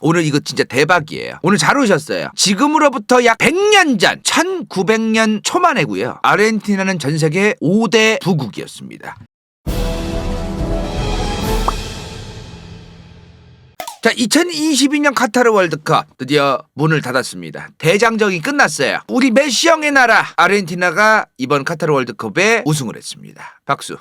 오늘 이거 진짜 대박이에요. 오늘 잘 오셨어요. 지금으로부터 약 100년 전 1900년 초만 해고요. 아르헨티나는 전 세계 5대 부국이었습니다. 자, 2022년 카타르 월드컵 드디어 문을 닫았습니다. 대장정이 끝났어요. 우리 메시 형의 나라 아르헨티나가 이번 카타르 월드컵에 우승을 했습니다. 박수.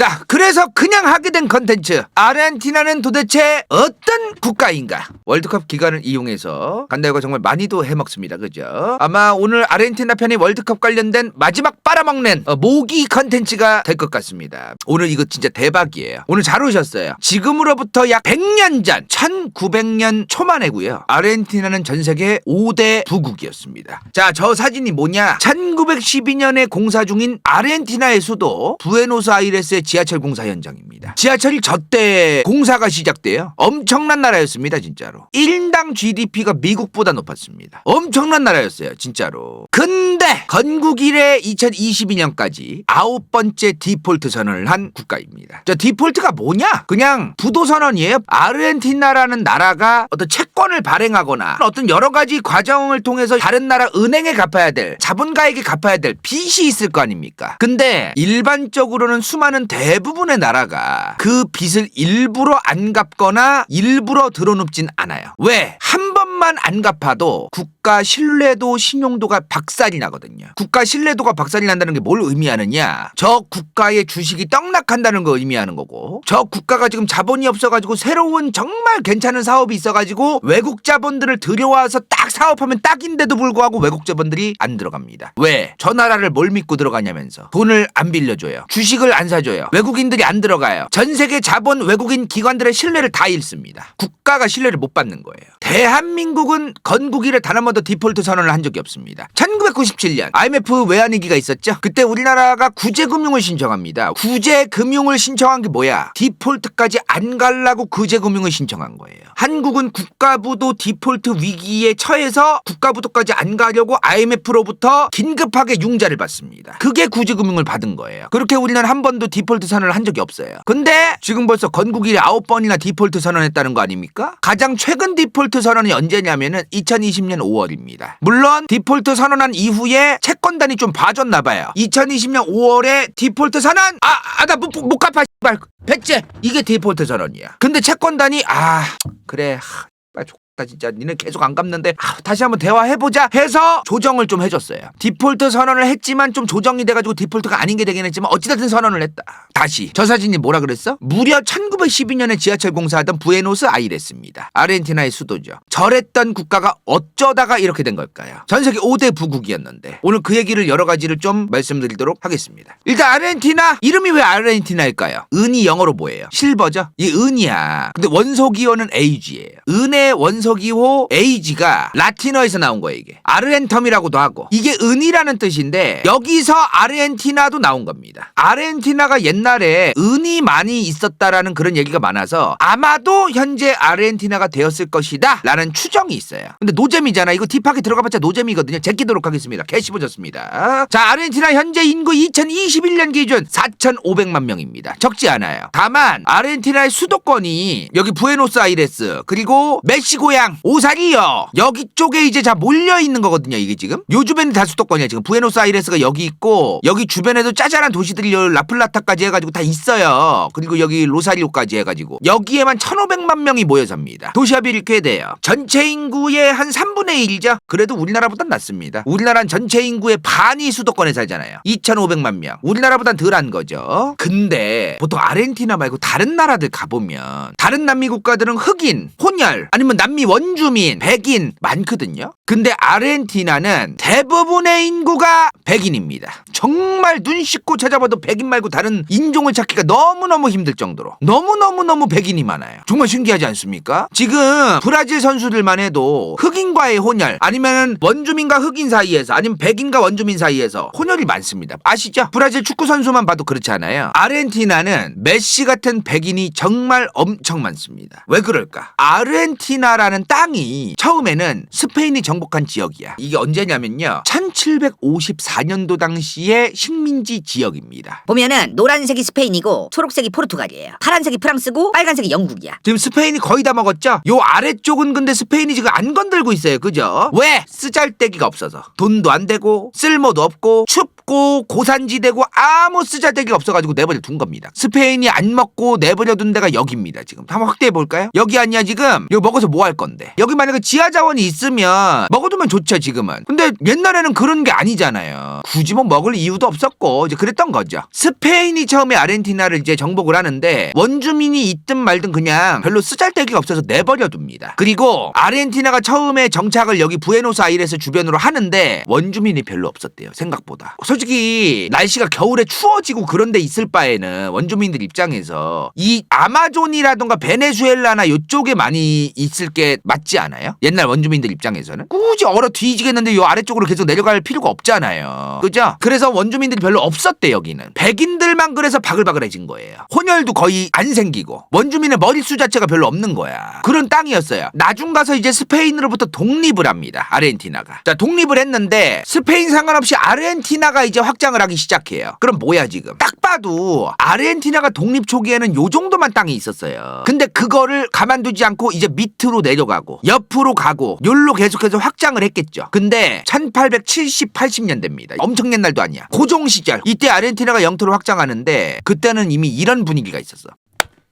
자, 그래서 그냥 하게 된 컨텐츠. 아르헨티나는 도대체 어떤 국가인가? 월드컵 기간을 이용해서 간다이가 정말 많이도 해먹습니다. 그죠? 아마 오늘 아르헨티나 편이 월드컵 관련된 마지막 빨아먹는 어, 모기 컨텐츠가 될 것 같습니다. 오늘 이거 진짜 대박이에요. 오늘 잘 오셨어요. 지금으로부터 약 100년 전 1900년 초만해고요. 아르헨티나는 전 세계 5대 부국이었습니다. 자, 저 사진이 뭐냐? 1912년에 공사 중인 아르헨티나의 수도 부에노스아이레스의 지하철 공사 현장입니다. 지하철이 저때 공사가 시작돼요. 엄청난 나라였습니다, 진짜로. 1인당 GDP가 미국보다 높았습니다. 엄청난 나라였어요, 진짜로. 근데 건국 이래 2022년까지 아홉 번째 디폴트 선언을 한 국가입니다. 저 디폴트가 뭐냐? 그냥 부도 선언이에요. 아르헨티나라는 나라가 어떤 채권을 발행하거나 어떤 여러 가지 과정을 통해서 다른 나라 은행에 갚아야 될 자본가에게 갚아야 될 빚이 있을 거 아닙니까? 근데 일반적으로는 수많은 대 부분의 나라가 그 빚을 일부러 안 갚거나 일부러 들어눕진 않아요. 왜? 한 번만 안 갚아도 국가 신뢰도 신용도가 박살이 나거든요. 국가 신뢰도가 박살이 난다는 게 뭘 의미하느냐? 저 국가의 주식이 떡락한다는 거 의미하는 거고 저 국가가 지금 자본이 없어가지고 새로운 정말 괜찮은 사업이 있어가지고 외국 자본들을 들여와서 딱 사업하면 딱인데도 불구하고 외국 자본들이 안 들어갑니다. 왜? 저 나라를 뭘 믿고 들어가냐면서 돈을 안 빌려줘요. 주식을 안 사줘요. 외국인들이 안 들어가요. 전 세계 자본 외국인 기관들의 신뢰를 다 잃습니다. 국가가 신뢰를 못 받는 거예요. 대한민국은 건국 이래 단한 번도 디폴트 선언을 한 적이 없습니다. 1997년 IMF 외환위기가 있었죠. 그때 우리나라가 구제금융을 신청합니다. 구제금융을 신청한 게 뭐야? 디폴트까지 안 갈라고 구제금융을 신청한 거예요. 한국은 국가부도 디폴트 위기에 처해서 국가부도까지 안 가려고 IMF로부터 긴급하게 융자를 받습니다. 그게 구제금융을 받은 거예요. 그렇게 우리는 한 번도 디폴트 선언을 한 적이 없어요. 근데 지금 벌써 건국 이래 아홉 번이나 디폴트 선언했다는 거 아닙니까? 가장 최근 디폴트 선언이 언제냐면은 2020년 5월입니다. 물론 디폴트 선언한 이후에 채권단이 좀 봐줬나 봐요. 2020년 5월에 디폴트 선언 아 아 나 못 갚아 씨발 백제 이게 디폴트 선언이야. 근데 채권단이 아 그래 하, 빨 리 족다 진짜 니네 계속 안 갚는데 아, 다시 한번 대화해보자 해서 조정을 좀 해줬어요 디폴트 선언을 했지만 좀 조정이 돼가지고 디폴트가 아닌 게 되긴 했지만 어찌됐든 선언을 했다 다시 저 사진이 뭐라 그랬어? 무려 1912년에 지하철 공사하던 부에노스 아이레스입니다 아르헨티나의 수도죠 절했던 국가가 어쩌다가 이렇게 된 걸까요? 전 세계 5대 부국이었는데 오늘 그 얘기를 여러 가지를 좀 말씀드리도록 하겠습니다 일단 아르헨티나 이름이 왜 아르헨티나일까요? 은이 영어로 뭐예요? 실버죠? 이 은이야 근데 원소 기호는 AG예요 은의 원소 기호 AG가 라틴어에서 나온 거예요 이게. 아르헨텀이라고도 하고. 이게 은이라는 뜻인데 여기서 아르헨티나도 나온 겁니다. 아르헨티나가 옛날에 은이 많이 있었다라는 그런 얘기가 많아서 아마도 현재 아르헨티나가 되었을 것이다 라는 추정이 있어요. 근데 노잼이잖아. 이거 딥하게 들어가봤자 노잼이거든요. 제끼도록 하겠습니다. 개씹어졌습니다. 자 아르헨티나 현재 인구 2021년 기준 4,500만 명입니다. 적지 않아요. 다만 아르헨티나의 수도권이 여기 부에노스아이레스 그리고 멕시코 양 오사리요. 여기 쪽에 이제 다 몰려 있는 거거든요 이게 지금. 요즘에는 다 수도권이야 지금. 부에노스아이레스가 여기 있고 여기 주변에도 짜잘한 도시들이 라플라타까지 해가지고 다 있어요. 그리고 여기 로사리오까지 해가지고. 여기에만 1,500만 명이 모여 삽니다. 도시합이 꽤 돼요. 전체 인구의 한 3분의 1이죠? 그래도 우리나라보단 낫습니다. 우리나라는 전체 인구의 반이 수도권에 살잖아요. 2,500만 명. 우리나라보단 덜한 거죠. 근데 보통 아르헨티나 말고 다른 나라들 가보면 다른 남미 국가들은 흑인, 혼혈 아니면 남미 원주민, 백인 많거든요 근데 아르헨티나는 대부분의 인구가 백인입니다 정말 눈 씻고 찾아봐도 백인 말고 다른 인종을 찾기가 너무너무 힘들 정도로 너무너무너무 백인이 많아요 정말 신기하지 않습니까? 지금 브라질 선수들만 해도 흑인과의 혼혈 아니면 원주민과 흑인 사이에서 아니면 백인과 원주민 사이에서 혼혈이 많습니다 아시죠? 브라질 축구 선수만 봐도 그렇지 않아요 아르헨티나는 메시 같은 백인이 정말 엄청 많습니다 왜 그럴까? 아르헨티나라는 포르투갈이라는 땅이 처음에는 스페인이 정복한 지역이야. 이게 언제냐면요. 1754년도 당시의 식민지 지역입니다. 보면은 노란색이 스페인이고 초록색이 포르투갈이에요. 파란색이 프랑스고 빨간색이 영국이야. 지금 스페인이 거의 다 먹었죠? 요 아래쪽은 근데 스페인이 지금 안 건들고 있어요. 그죠? 왜? 쓰잘데기가 없어서. 돈도 안 되고, 쓸모도 없고, 춥 고, 고산지대고, 아무 쓰잘데기가 없어가지고 내버려 둔 겁니다. 스페인이 안 먹고 내버려 둔 데가 여기입니다. 지금. 한번 확대해 볼까요? 여기 아니야, 지금? 이거 먹어서 뭐 할 건데? 여기 만약에 지하 자원이 있으면 먹어두면 좋죠, 지금은. 근데 옛날에는 그런 게 아니잖아요. 굳이 뭐 먹을 이유도 없었고, 이제 그랬던 거죠. 스페인이 처음에 아르헨티나를 이제 정복을 하는데, 원주민이 있든 말든 그냥 별로 쓰잘데기가 없어서 내버려 둡니다. 그리고 아르헨티나가 처음에 정착을 여기 부에노스아이레스 주변으로 하는데 원주민이 별로 없었대요. 생각보다. 솔직히 날씨가 겨울에 추워지고 그런 데 있을 바에는 원주민들 입장에서 이 아마존이라던가 베네수엘라나 요쪽에 많이 있을 게 맞지 않아요? 옛날 원주민들 입장에서는 굳이 얼어 뒤지겠는데 요 아래쪽으로 계속 내려갈 필요가 없잖아요. 그죠? 그래서 원주민들이 별로 없었대 여기는. 백인들만 그래서 바글바글해진 거예요. 혼혈도 거의 안 생기고 원주민의 머릿수 자체가 별로 없는 거야. 그런 땅이었어요. 나중 가서 이제 스페인으로부터 독립을 합니다. 아르헨티나가. 자, 독립을 했는데 스페인 상관없이 아르헨티나가 이제 확장을 하기 시작해요. 그럼 뭐야 지금? 딱 봐도 아르헨티나가 독립 초기에는 요 정도만 땅이 있었어요. 근데 그거를 가만두지 않고 이제 밑으로 내려가고 옆으로 가고 욜로 계속해서 확장을 했겠죠. 근데 1870, 80년대입니다. 엄청 옛날도 아니야. 고종 시절 이때 아르헨티나가 영토를 확장하는데 그때는 이미 이런 분위기가 있었어.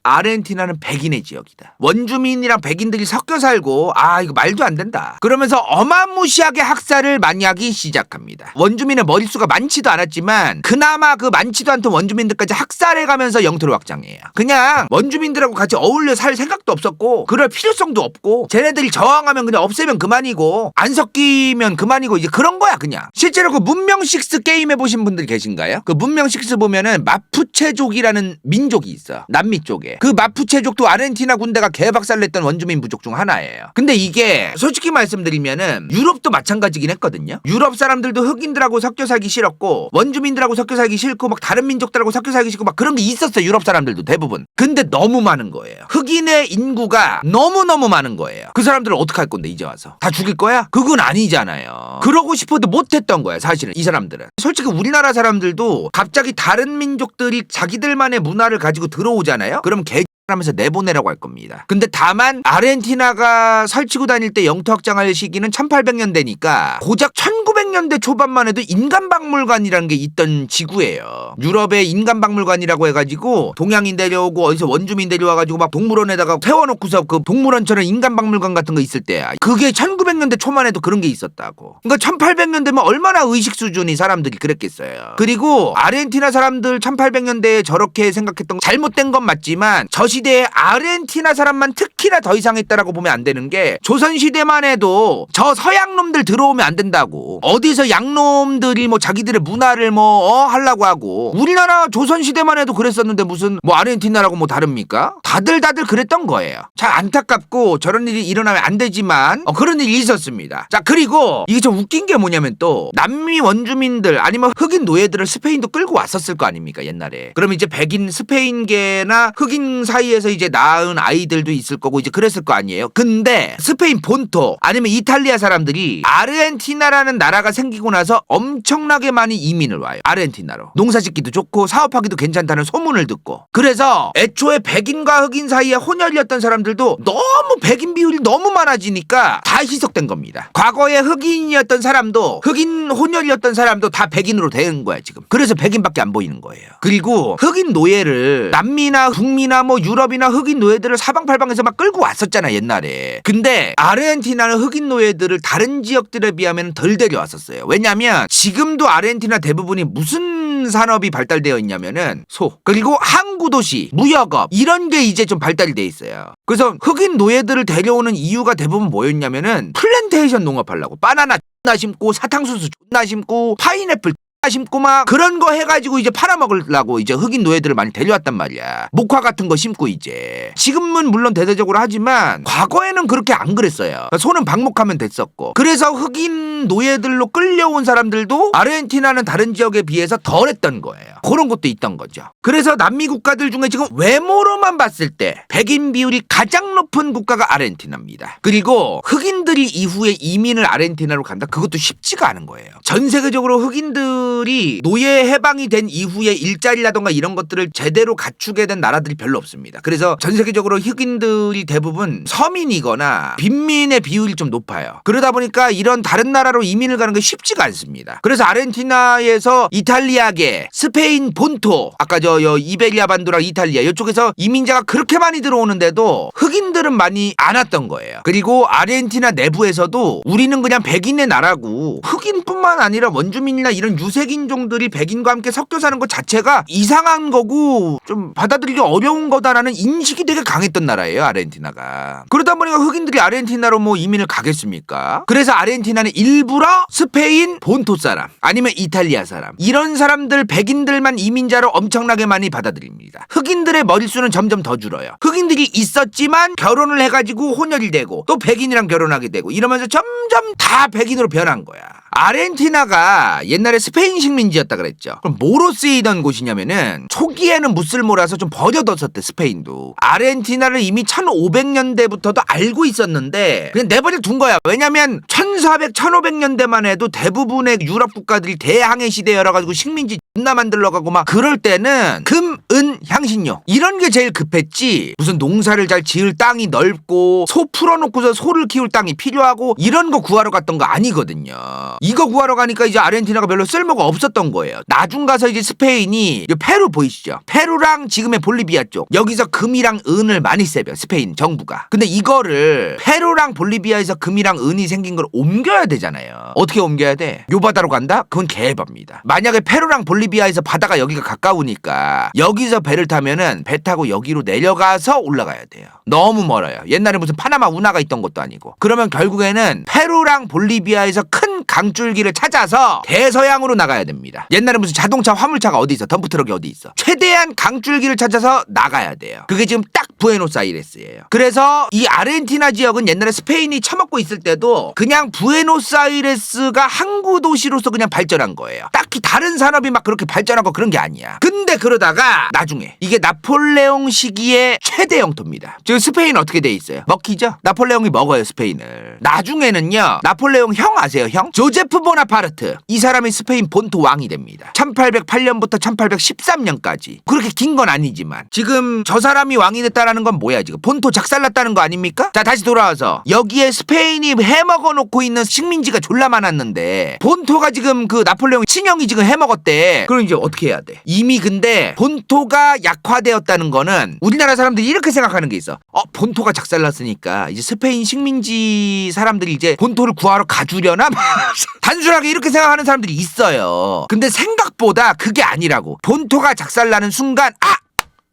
아르헨티나는 백인의 지역이다. 원주민이랑 백인들이 섞여 살고 아 이거 말도 안 된다. 그러면서 어마무시하게 학살을 많이 하기 시작합니다. 원주민의 머릿수가 많지도 않았지만 그나마 그 많지도 않던 원주민들까지 학살해가면서 영토를 확장해요. 그냥 원주민들하고 같이 어울려 살 생각도 없었고 그럴 필요성도 없고 쟤네들이 저항하면 그냥 없애면 그만이고 안 섞이면 그만이고 이제 그런 거야 그냥. 실제로 그 문명 식스 게임 해보신 분들 계신가요? 그 문명 식스 보면은 마푸체족이라는 민족이 있어. 남미 쪽에. 그 마푸체족도 아르헨티나 군대가 개박살냈던 원주민 부족 중 하나예요. 근데 이게 솔직히 말씀드리면은 유럽도 마찬가지긴 했거든요. 유럽 사람들도 흑인들하고 섞여 살기 싫었고 원주민들하고 섞여 살기 싫고 막 다른 민족들하고 섞여 살기 싫고 막 그런 게 있었어요. 유럽 사람들도 대부분. 근데 너무 많은 거예요. 흑인의 인구가 너무너무 많은 거예요. 그 사람들을 어떻게 할 건데 이제 와서. 다 죽일 거야? 그건 아니잖아요. 그러고 싶어도 못 했던 거예요. 사실은 이 사람들은. 솔직히 우리나라 사람들도 갑자기 다른 민족들이 자기들만의 문화를 가지고 들어오잖아요. 그럼 개 하면서 내보내라고 할 겁니다. 근데 다만 아르헨티나가 설치고 다닐 때 영토 확장할 시기는 1800년대니까 고작 1900년대 초반만 해도 인간박물관이라는 게 있던 지구예요. 유럽에 인간박물관이라고 해가지고 동양인 데려오고 어디서 원주민 데려와가지고 막 동물원에다가 세워놓고서 그 동물원처럼 인간박물관 같은 거 있을 때야. 그게 1900년대 초만 해도 그런 게 있었다고. 그러니까 1800년대면 얼마나 의식 수준이 사람들이 그랬겠어요. 그리고 아르헨티나 사람들 1800년대에 저렇게 생각했던 거 잘못된 건 맞지만 저시 대에 아르헨티나 사람만 특히나 더 이상했다라고 보면 안 되는 게 조선 시대만 해도 저 서양 놈들 들어오면 안 된다고 어디서 양놈들이 뭐 자기들의 문화를 뭐 어, 하려고 하고 우리나라 조선 시대만 해도 그랬었는데 무슨 뭐 아르헨티나라고 뭐 다릅니까? 다들 다들 그랬던 거예요. 참 안타깝고 저런 일이 일어나면 안 되지만 어, 그런 일이 있었습니다. 자 그리고 이게 좀 웃긴 게 뭐냐면 또 남미 원주민들 아니면 흑인 노예들을 스페인도 끌고 왔었을 거 아닙니까 옛날에. 그럼 이제 백인 스페인계나 흑인 사이 에서 이제 낳은 아이들도 있을 거고 이제 그랬을 거 아니에요. 근데 스페인 본토 아니면 이탈리아 사람들이 아르헨티나라는 나라가 생기고 나서 엄청나게 많이 이민을 와요. 아르헨티나로. 농사 짓기도 좋고 사업하기도 괜찮다는 소문을 듣고. 그래서 애초에 백인과 흑인 사이에 혼혈이었던 사람들도 너무 백인 비율이 너무 많아지니까 다 희석된 겁니다. 과거에 흑인이었던 사람도 흑인 혼혈이었던 사람도 다 백인으로 된 거야 지금. 그래서 백인밖에 안 보이는 거예요. 그리고 흑인 노예를 남미나 북미나 뭐 유럽 이나 흑인 노예들을 사방팔방에서 막 끌고 왔었잖아 옛날에. 근데 아르헨티나는 흑인 노예들을 다른 지역들에 비하면 덜 데려왔었어요. 왜냐면 지금도 아르헨티나 대부분이 무슨 산업이 발달되어 있냐면은 소 그리고 항구 도시 무역업 이런 게 이제 좀 발달이 돼 있어요. 그래서 흑인 노예들을 데려오는 이유가 대부분 뭐였냐면은 플랜테이션 농업하려고 바나나 존나 심고 사탕수수 존나 심고 파인애플 심고 막 그런 거 해가지고 이제 팔아먹으려고 이제 흑인 노예들을 많이 데려왔단 말이야. 목화 같은 거 심고 이제 지금은 물론 대대적으로 하지만 과거에는 그렇게 안 그랬어요. 소는 방목하면 됐었고 그래서 흑인 노예들로 끌려온 사람들도 아르헨티나는 다른 지역에 비해서 덜 했던 거예요. 그런 것도 있던 거죠. 그래서 남미 국가들 중에 지금 외모로만 봤을 때 백인 비율이 가장 높은 국가가 아르헨티나입니다. 그리고 흑인들이 이후에 이민을 아르헨티나로 간다? 그것도 쉽지가 않은 거예요. 전 세계적으로 흑인들이 노예 해방이 된 이후에 일자리라던가 이런 것들을 제대로 갖추게 된 나라들이 별로 없습니다. 그래서 전 세계적으로 흑인들이 대부분 서민이거나 빈민의 비율이 좀 높아요. 그러다 보니까 이런 다른 나라로 이민을 가는 게 쉽지가 않습니다. 그래서 아르헨티나에서 이탈리아계, 스페인 본토, 아까 저 여 이베리아 반도랑 이탈리아 이쪽에서 이민자가 그렇게 많이 들어오는데도 흑인들은 많이 안 왔던 거예요. 그리고 아르헨티나 내부에서도 우리는 그냥 백인의 나라고 흑인뿐만 아니라 원주민이나 이런 유색인종들이 백인과 함께 섞여 사는 것 자체가 이상한 거고 좀 받아들이기 어려운 거다라는 인식이 되게 강했던 나라예요, 아르헨티나가. 그러다 보니까 흑인들이 아르헨티나로 뭐 이민을 가겠습니까? 그래서 아르헨티나는 일부러 스페인 본토 사람 아니면 이탈리아 사람 이런 사람들 백인들 만 이민자로 엄청나게 많이 받아들입니다. 흑인들의 머릿수는 점점 더 줄어요. 흑인들이 있었지만 결혼을 해가지고 혼혈이 되고 또 백인이랑 결혼하게 되고 이러면서 점점 다 백인으로 변한 거야. 아르헨티나가 옛날에 스페인 식민지였다 그랬죠. 그럼 뭐로 쓰이던 곳이냐면은 초기에는 무슬모라서 좀 버려뒀었대 스페인도. 아르헨티나를 이미 1500년대부터도 알고 있었는데 그냥 내버려 둔 거야. 왜냐면 1400, 1500년대만 해도 대부분의 유럽 국가들이 대항해 시대 열어가지고 식민지 존나 만들러 가고 막 그럴 때는 금, 은, 향신료 이런 게 제일 급했지 무슨 농사를 잘 지을 땅이 넓고 소 풀어놓고서 소를 키울 땅이 필요하고 이런 거 구하러 갔던 거 아니거든요. 이거 구하러 가니까 이제 아르헨티나가 별로 쓸모가 없었던 거예요. 나중 가서 이제 스페인이 이 페루 보이시죠? 페루랑 지금의 볼리비아 쪽 여기서 금이랑 은을 많이 세벼 스페인 정부가. 근데 이거를 페루랑 볼리비아에서 금이랑 은이 생긴 걸 옮겨야 되잖아요. 어떻게 옮겨야 돼? 요 바다로 간다? 그건 개밥니다. 만약에 페루랑 볼리비아에서 바 다가 여기가 가까우니까 여기서 배를 타면은 배 타고 여기로 내려가서 올라가야 돼요. 너무 멀어요. 옛날에 무슨 파나마 운하가 있던 것도 아니고. 그러면 결국에는 페루랑 볼리비아에서 큰 강줄기를 찾아서 대서양으로 나가야 됩니다. 옛날에 무슨 자동차 화물차가 어디 있어? 덤프트럭이 어디 있어? 최 대한 강줄기를 찾아서 나가야 돼요. 그게 지금 딱 부에노스아이레스예요. 그래서 이 아르헨티나 지역은 옛날에 스페인이 처먹고 있을 때도 그냥 부에노스아이레스가 항구 도시로서 그냥 발전한 거예요. 딱히 다른 산업이 막 그렇게 발전하고 그런 게 아니야. 근데 그러다가 나중에 이게 나폴레옹 시기의 최대 영토입니다. 지금 스페인 어떻게 돼 있어요? 먹히죠? 나폴레옹이 먹어요 스페인을. 나중에는요 나폴레옹 형 아세요 형? 조제프 보나파르트 이 사람이 스페인 본토 왕이 됩니다. 1808년부터 1813년까지 그렇게 긴 건 아니지만 지금 저 사람이 왕이 됐다라는 건 뭐야 지금 본토 작살났다는 거 아닙니까? 자 다시 돌아와서 여기에 스페인이 해먹어 놓고 있는 식민지가 졸라 많았는데 본토가 지금 그 나폴레옹 친형이 지금 해먹었대. 그럼 이제 어떻게 해야 돼? 이미 근데 본토가 약화되었다는 거는 우리나라 사람들이 이렇게 생각하는 게 있어. 어 본토가 작살났으니까 이제 스페인 식민지 사람들이 이제 본토를 구하러 가주려나? 단순하게 이렇게 생각하는 사람들이 있어요. 근데 생각보다 그게 아니라고. 본토가 작살나는 순간 아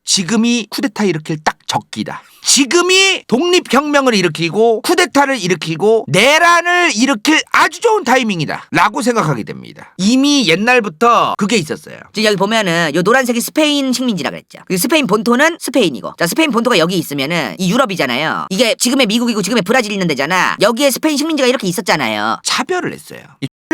지금이 쿠데타 일으킬 딱 적기다. 지금이 독립혁명을 일으키고 쿠데타를 일으키고 내란을 일으킬 아주 좋은 타이밍이다. 라고 생각하게 됩니다. 이미 옛날부터 그게 있었어요. 지금 여기 보면은 요 노란색이 스페인 식민지라 그랬죠. 그 스페인 본토는 스페인이고, 자 스페인 본토가 여기 있으면은 이 유럽이잖아요. 이게 지금의 미국이고 지금의 브라질 있는 데잖아. 여기에 스페인 식민지가 이렇게 있었잖아요. 차별을 했어요.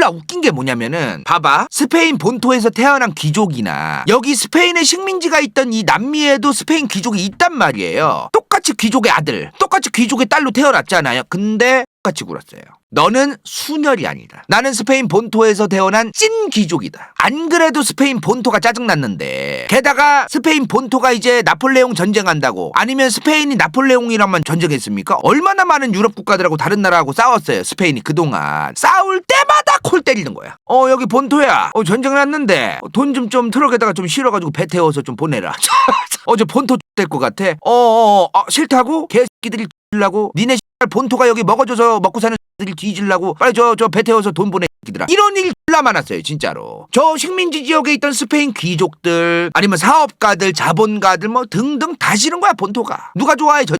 이 졸라 웃긴 게 뭐냐면은 봐봐 스페인 본토에서 태어난 귀족이나 여기 스페인에 식민지가 있던 이 남미에도 스페인 귀족이 있단 말이에요. 똑같이 귀족의 아들, 똑같이 귀족의 딸로 태어났잖아요. 근데 똑같이 굴었어요. 너는 순혈이 아니다. 나는 스페인 본토에서 태어난 찐 귀족이다. 안 그래도 스페인 본토가 짜증났는데 게다가 스페인 본토가 이제 나폴레옹 전쟁한다고 아니면 스페인이 나폴레옹이랑만 전쟁했습니까? 얼마나 많은 유럽 국가들하고 다른 나라하고 싸웠어요. 스페인이 그동안 싸울 때마다 콜 때리는 거야. 어 여기 본토야. 어 전쟁 났는데 돈 좀좀 트럭에다가 좀 실어가지고 배 태워서 좀 보내라. 어제 본토 될 것 같아. 어어 어, 싫다고 개새끼들이 라고 니네 본토가 여기 먹어줘서 먹고 사는 들이 뒤질라고 빨리 저 저 배 태워서 돈 보내 새끼들아. 이런 일 졸라 많았어요 진짜로. 저 식민지 지역에 있던 스페인 귀족들 아니면 사업가들 자본가들 뭐 등등 다 싫은 거야 본토가. 누가 좋아해? 저.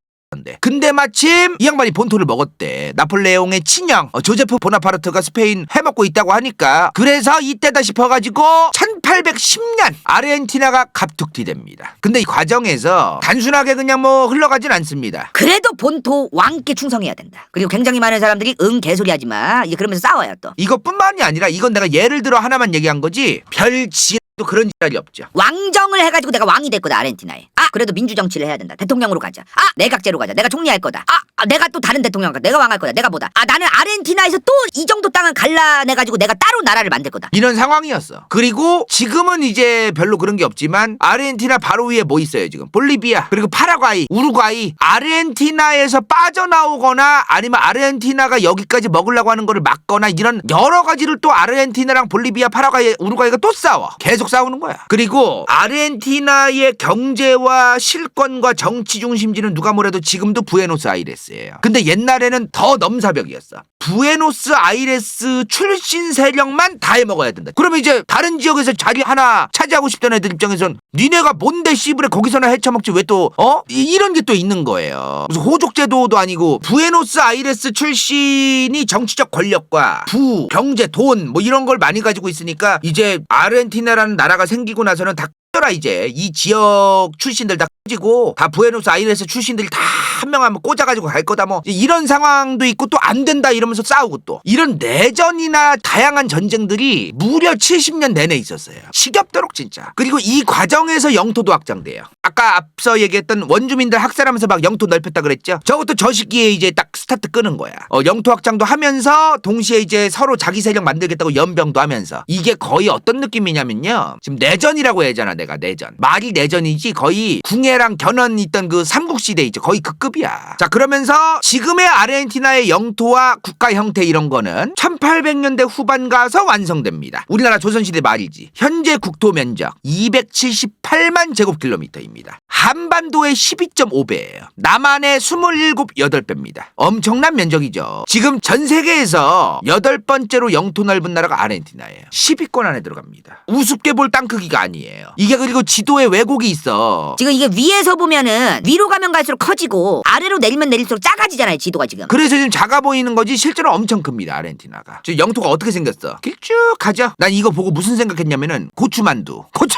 근데 마침 이 양반이 본토를 먹었대. 나폴레옹의 친형 어, 조제프 보나파르트가 스페인 해먹고 있다고 하니까 그래서 이때다 싶어가지고 1810년 아르헨티나가 갑툭튀됩니다. 근데 이 과정에서 단순하게 그냥 뭐 흘러가진 않습니다. 그래도 본토 왕께 충성해야 된다. 그리고 굉장히 많은 사람들이 응 개소리 하지 마. 이제 그러면서 싸워요 또. 이것뿐만이 아니라 이건 내가 예를 들어 하나만 얘기한 거지 별 지도 또 그런 자리 없죠. 왕정을 해가지고 내가 왕이 됐거든 아르헨티나에 아 그래도 민주 정치를 해야 된다. 대통령으로 가자. 아 내각제로 가자. 내가 총리할 거다. 아, 아, 내가 또 다른 대통령 가 내가 왕할 거다 내가 뭐다 아 나는 아르헨티나에서 또 이 정도 땅을 갈라내 가지고 내가 따로 나라를 만들 거다 이런 상황이었어. 그리고 지금은 이제 별로 그런 게 없지만 아르헨티나 바로 위에 뭐 있어요 지금? 볼리비아 그리고 파라과이, 우루과이 아르헨티나에서 빠져나오거나 아니면 아르헨티나가 여기까지 먹으려고 하는 거를 막거나 이런 여러 가지를 또 아르헨티나랑 볼리비아, 파라과이, 우루과이가 또 싸워. 계속 싸우는 거야. 그리고 아르헨티나의 경제와 실권과 정치 중심지는 누가 뭐래도 지금도 부에노스 아이레스 예요. 근데 옛날에는 더 넘사벽이었어. 부에노스 아이레스 출신 세력만 다 해먹어야 된다. 그러면 이제 다른 지역에서 자리 하나 차지하고 싶다는 애들 입장에선 니네가 뭔데 씨부레 거기서나 헤쳐먹지 왜 또 어? 이- 이런 게 또 있는 거예요. 무슨 호족 제도도 아니고 부에노스 아이레스 출신이 정치적 권력과 부, 경제, 돈 뭐 이런 걸 많이 가지고 있으니까 이제 아르헨티나라는 나라가 생기고 나서는 다 라 이제. 이 지역 출신들 다 꺼지고 다 부에노스 아이레스 출신들이 다 한 명한명 꽂아가지고 갈 거다 뭐. 이런 상황도 있고 또 안 된다 이러면서 싸우고 또. 이런 내전이나 다양한 전쟁들이 무려 70년 내내 있었어요. 시겹도록 진짜. 그리고 이 과정에서 영토도 확장돼요. 아까 앞서 얘기했던 원주민들 학살하면서 막 영토 넓혔다 그랬죠? 저것도 저 시기에 이제 딱 스타트 끄는 거야. 어, 영토 확장도 하면서 동시에 이제 서로 자기 세력 만들겠다고 연병도 하면서. 이게 거의 어떤 느낌이냐면요. 지금 내전이라고 해야잖아 내가 내전. 말이 내전이지 거의 궁예랑 견훤 있던 그 삼국시대 있죠 거의 그 급이야. 자 그러면서 지금의 아르헨티나의 영토와 국가 형태 이런 거는 1800년대 후반 가서 완성됩니다. 우리나라 조선시대 말이지. 현재 국토 면적 278만 제곱킬로미터입니다. 한반도의 12.5배예요. 남한의 27, 8배입니다. 엄청난 면적이죠. 지금 전 세계에서 여덟 번째로 영토 넓은 나라가 아르헨티나예요. 10위권 안에 들어갑니다. 우습게 볼 땅 크기가 아니에요. 이게 그리고 지도에 왜곡이 있어. 지금 이게 위에서 보면은 위로 가면 갈수록 커지고 아래로 내리면 내릴수록 작아지잖아요 지도가 지금. 그래서 지금 작아 보이는 거지 실제로 엄청 큽니다 아르헨티나가. 저 영토가 어떻게 생겼어? 길쭉하죠. 난 이거 보고 무슨 생각했냐면은 고추만두. 고추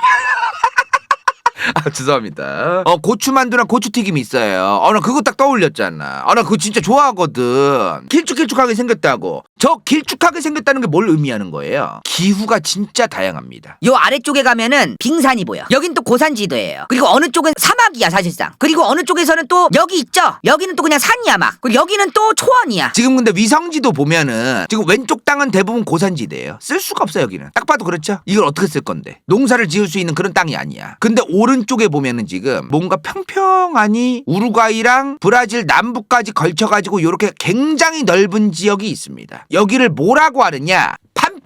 아 죄송합니다. 어 고추만두랑 고추튀김이 있어요. 어 나 그거 딱 떠올렸잖아. 아 나 그거 진짜 좋아하거든. 길쭉길쭉하게 생겼다고. 저 길쭉하게 생겼다는 게 뭘 의미하는 거예요? 기후가 진짜 다양합니다. 요 아래쪽에 가면은 빙산이 보여. 여긴 또 고산지도예요. 그리고 어느 쪽은 사막이야 사실상. 그리고 어느 쪽에서는 또 여기 있죠? 여기는 또 그냥 산이야 막. 그리고 여기는 또 초원이야. 지금 근데 위성지도 보면은 지금 왼쪽 땅은 대부분 고산지대예요. 쓸 수가 없어 여기는. 딱 봐도 그렇죠. 이걸 어떻게 쓸 건데? 농사를 지을 수 있는 그런 땅이 아니야. 근데 오른 쪽에 보면은 지금 뭔가 평평하니 우루과이랑 브라질 남부까지 걸쳐가지고 이렇게 굉장히 넓은 지역이 있습니다. 여기를 뭐라고 하느냐?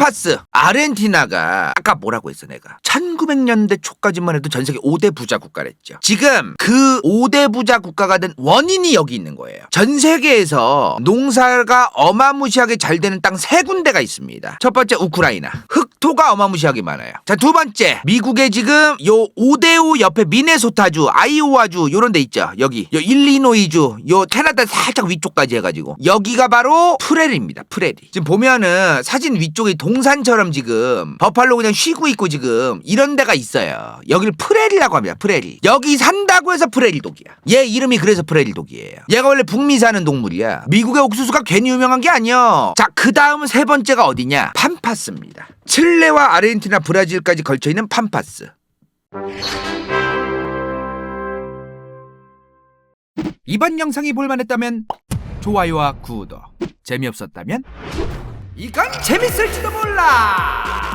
판파스. 아르헨티나가 아까 뭐라고 했어 내가? 1900년대 초까지만 해도 전 세계 5대 부자 국가랬죠. 지금 그 5대 부자 국가가 된 원인이 여기 있는 거예요. 전 세계에서 농사가 어마무시하게 잘 되는 땅 세 군데가 있습니다. 첫 번째 우크라이나. 흑토가 어마무시하게 많아요. 자 두 번째. 미국의 지금 요 오데오 옆에 미네소타주 아이오와주 요런 데 있죠. 여기. 요 일리노이주 요 캐나다 살짝 위쪽까지 해가지고. 여기가 바로 프레리입니다 프레리 지금 보면은 사진 위쪽에 동산처럼 지금 버팔로 그냥 쉬고 있고 지금 이런 데가 있어요. 여기를 프레리라고 합니다 프레리 여기 산다고 해서 프레리 독이야. 얘 이름이 그래서 프레리 독이에요. 얘가 원래 북미 사는 동물이야. 미국의 옥수수가 괜히 유명한 게 아니야 자그 다음 세 번째가 어디냐? 판파스입니다. 칠레와 아르헨티나 브라질까지 걸쳐 있는 판파스. 이번 영상이 볼만했다면 좋아요와 구독 재미없었다면 이건 재밌을지도 몰라